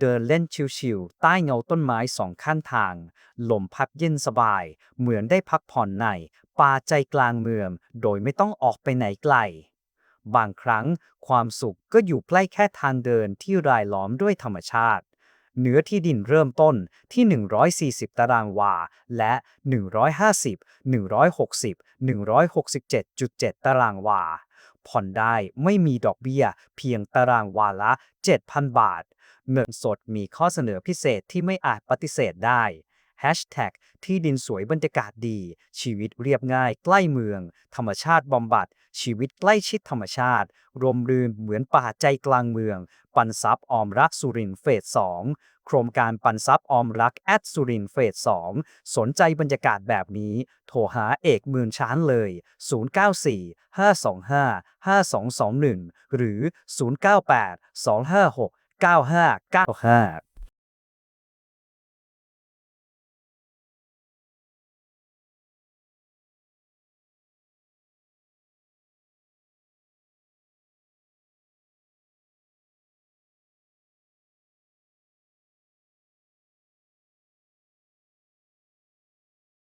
เดินเล่นชิวๆใต้เงาต้นไม้สองข้างทาง ลมพัดเย็นสบาย เหมือนได้พักผ่อนใน ป่าใจกลางเมืองโดยไม่ต้องออกไปไหนไกล บางครั้งความสุขก็อยู่ใกล้แค่ทางเดินที่รายล้อมด้วยธรรมชาติเนื้อที่ดินเริ่มต้นที่ 140 ตารางวา และ 150 160 167.7 ตารางวาผ่อนได้ไม่มีดอกเบี้ยเพียงตารางวาละ 7,000 บาท เงินสดมีข้อเสนอพิเศษที่ไม่อาจปฏิเสธได้ Hashtag ที่ดินสวยบรรยากาศดี ชีวิตเรียบง่ายใกล้เมือง ธรรมชาติบำบัด ชีวิตใกล้ชิดธรรมชาติ รวมรื่นเหมือนป่าใจกลางเมือง ปันซับออมรักสุรินเฟส2โครงการปันซับออมรักแอดสุรินเฟส2สนใจบรรยากาศแบบนี้ โทรหาเอกมื่นช้านเลย 094 525 5221 หรือ 098 256 9595